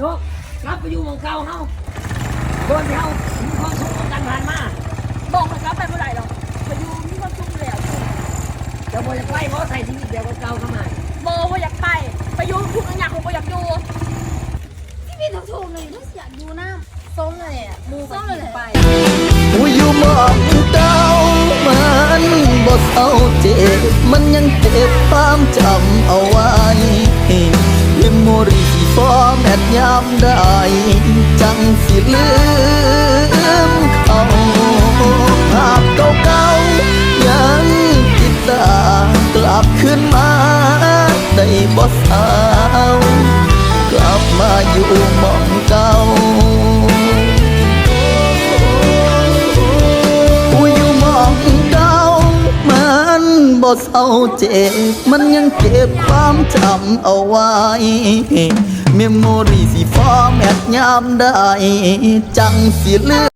เก่าเฮาโดนที่เฮามีความสุขกับการผ่านมาบอกมันกลับไปเมื่อไหร่หรอกไปอยู่มีความสุขแล้วเดี๋ยวบ่จะไปบ่ใส่ชีวิตเดียวกับเก่าทำไมโบว่าอยากไป ไปอยู่ทุกอย่างของโบอยากอยู่พี่พี่ถูกถูกเลยต้องอยากดูน้ำส้มเลยอะมูส้มเลยไปผู้อยู่มองเก้ามันบ่เศร้าเจ็บมันยังเจ็บความจำเอาไว้ ยามได้จังสิลืมเขาภาพเก่าๆยังติดตากลับขึ้นมาได้บ่ เศร้าเจ็บ มันยังเก็บความจำเอาไว้ เมมโมรีสีฟ้าแมทยามได้ จังสิลือ